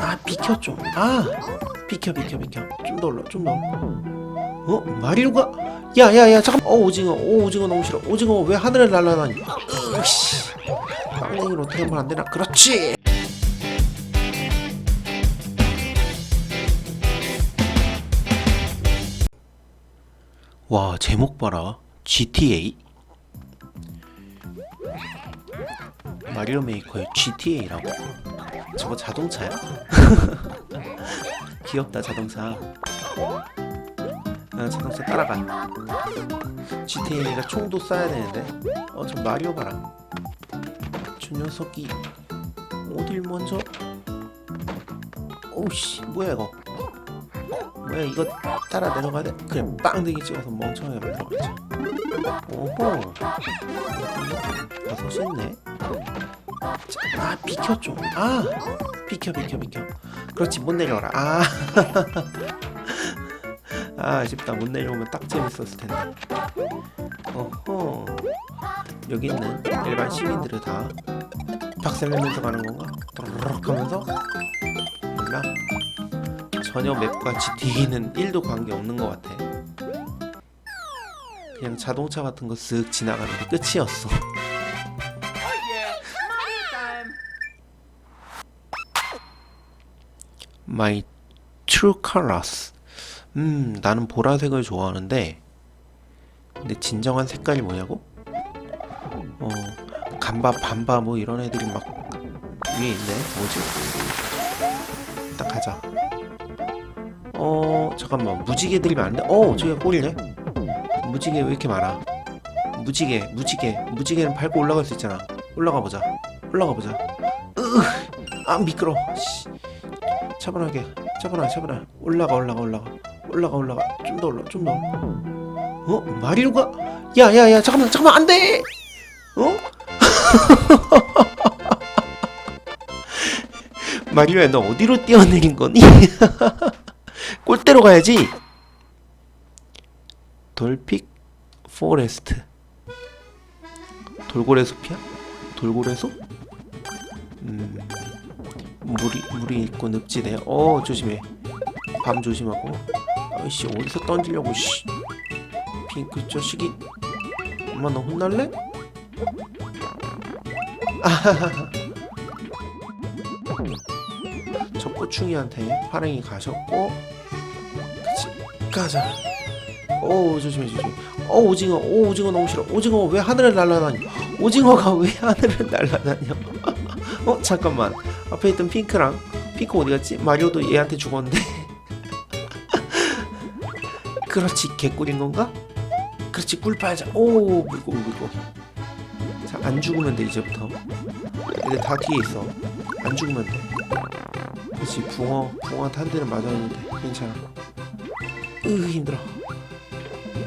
아 비켜 좀 아 비켜 비켜 비켜. 좀 더 올라 좀 더. 어? 마리오가 야야야 잠깐. 어 오징어 오 오징어 너무 싫어. 오징어 왜 하늘에 날아다니? 으씨. 빵댕이로 어떻게 하면 안 되나? 그렇지. 와 제목 봐라. GTA 마리오 메이커의 GTA라고 저거 자동차야? 귀엽다 자동차. 아, 자동차 따라가. GTA가 총도 쏴야 되는데? 어 저 마리오 봐라. 저 녀석이 어딜 먼저? 오우씨 뭐야 이거? 뭐야 이거 따라 내려가야 돼? 그래 빵댕이 찍어서 멍청하게 만들어가자. 오호. 버섯이 있네 자, 아 비켜 좀 아 비켜 비켜 비켜 그렇지 못 내려와라 아 아, 아쉽다. 못 내려오면 딱 재밌었을 텐데. 어허. 여기 있는 일반 시민들을 다 박살내면서 가는 건가? 또르륵 하면서? 몰라. 전혀 맵과 GTA는 1도 관계 없는 것 같아. 그냥 자동차 같은 거 쓱 지나가는 게 끝이었어. My true colors. 음, 나는 보라색을 좋아하는데, 근데 진정한 색깔이 뭐냐고? 어, 간바, 반바 뭐 이런 애들이 막 위에 있네. 뭐지? 딱 가자. 어, 잠깐만. 무지개 안 돼? 어, 저기가 꼴이네. 무지개 왜 이렇게 많아? 무지개, 무지개, 무지개는 밟고 올라갈 수 있잖아. 올라가 보자. 올라가 보자. 으, 아 미끄러. 씨. 차분하게, 차분하게, 차분하게. 올라가, 올라가, 올라가. 올라가 올라가 좀 더 올라 좀 더. 어 마리오가 야야야 잠깐만 잠깐만 안돼. 어? 마리오야 너 어디로 뛰어내린 거니? 골대로 가야지. 돌픽 포레스트. 돌고래 숲이야? 돌고래 숲? 음 물이 물이 있고 늪지대. 어 조심해. 밤 조심하고. 아이씨 어디서 던지려고 씨. 핑크 자식이. 엄마 너 혼날래? 아하하하. 저 꼬충이한테 파랭이 가셨고. 그치 가자. 오 조심해 조심해. 어 오징어 오 오징어 너무 싫어. 오징어 왜 하늘을 날아다니 오징어가 왜 하늘을 날아다녀? 어 잠깐만 앞에 있던 핑크랑 핑크 어디 갔지? 마리오도 얘한테 죽었는데. 그렇지 개꿀인 건가? 그렇지 꿀 빨자. 오 물고 물고. 자 안 죽으면 돼 이제부터. 애들 다 뒤에 있어. 안 죽으면 돼. 그렇지 붕어 붕어한테 한 대는 맞았는데 괜찮아. 으 힘들어.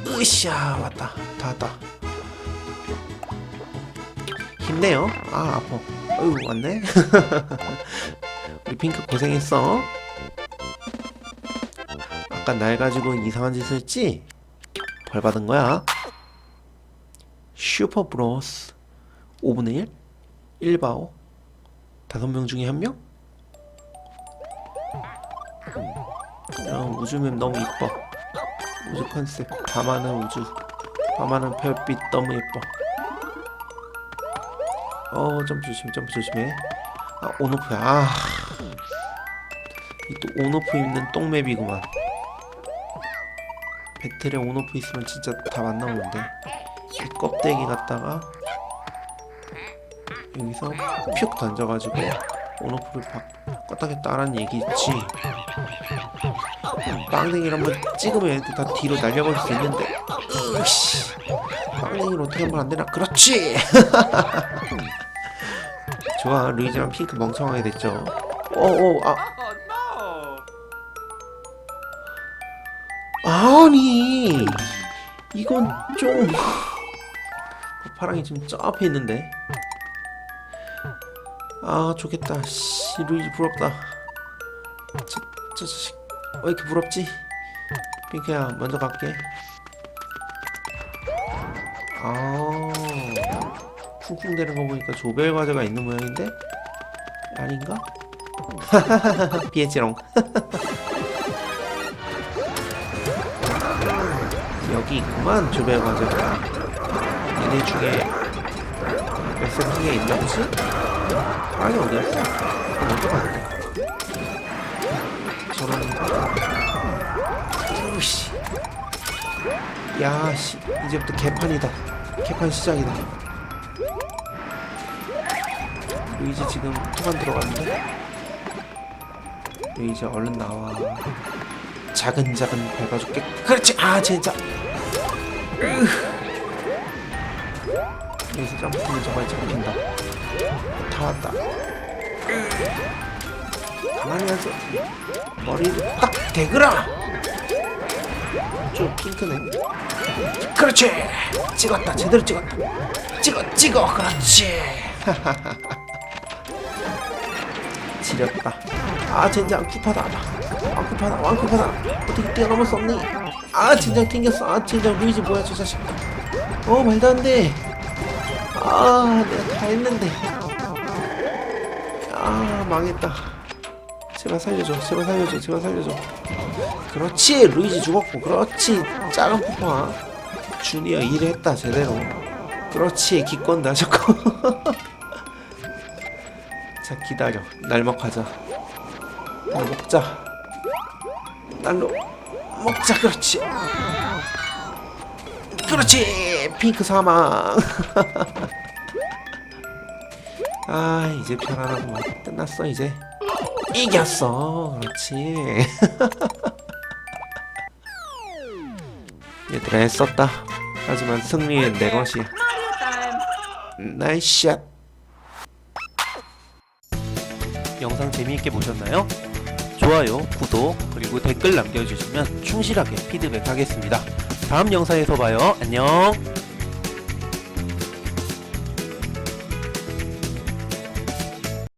으쌰 왔다. 다 왔다. 힘내요. 아 아파 어휴 왔네 우리 핑크 고생했어 아까 날 가지고 이상한 짓을 했지? 벌 받은 거야. 슈퍼 브로스 5분의 1? 1바오 다섯 명 중에 한 명? 야, 우주맵 너무 이뻐. 우주 컨셉 밤하늘 우주 밤하늘 별빛 너무 예뻐. 어 점프 조심 점프 조심해. 아 온오프야. 아. 이 또 온오프 있는 똥맵이구만. 배틀에 온오프 있으면 진짜 다안 나오는데 이 껍데기 갖다가 여기서 퓨 던져가지고 온오프를 박 껐다겠다라는 얘기 있지 빵댕이를 한번 찍으면 애들 다 뒤로 날려버릴 수 있는데 으씨 빵댕이를 어떻게 하면 안 되나 그렇지 좋아 루이즈랑 핑크 멍청하게 됐죠. 어어 아. 아니 이건 좀 파랑이 지금 저 앞에 있는데. 아 좋겠다. 씨 루이지 부럽다. 저, 저 자식 왜 이렇게 부럽지? 핑크야 먼저 갈게. 아 쿵쿵 대는 거 보니까 조별 과제가 있는 모양인데 아닌가 피했지롱. 여기 있구만 조별 과제가. 얘네 중에 몇 세팅에 있나 보지? 아니 어디였어? 어디 갔네? 저런 으씨 야씨 이제부터 개판이다 개판 시작이다 루이지 지금 토간 들어갔는데? 루이지 얼른 나와. 자근자근 밟아줄게. 그렇지! 아 진짜! 여기서 점프하면 정말 잡힌다. 다 왔다. 가만히 앉아 머리를 딱 대그라 좀 핑크네. 그렇지. 찍었다. 제대로 찍었다. 찍어 찍어. 그렇지. 지렸다. 아 젠장 쿠파다. 왕쿠파다. 왕쿠파다. 어떻게 뛰어넘을 수 없니 아 젠장 튕겼어. 아 젠장 루이지 뭐야 저 자식. 어 말도 안돼. 아 내가 다 했는데. 아 망했다. 제발 살려줘. 제발 살려줘. 제발 살려줘 그렇지 루이지 죽었고. 그렇지 작은 푸파 주니어 일했다 제대로. 그렇지 기권다 자꾸 자 기다려. 날먹하자. 날 먹자. 날로 먹자 그렇지. 그렇지 핑크 사망. 아 이제 편안하고 끝났어 이제. 이겼어 그렇지 얘들아 애썼다 하지만 승리는 내 것이야 나이스 샷 영상 재미있게 보셨나요? 좋아요, 구독, 그리고 댓글 남겨주시면 충실하게 피드백하겠습니다. 다음 영상에서 봐요. 안녕!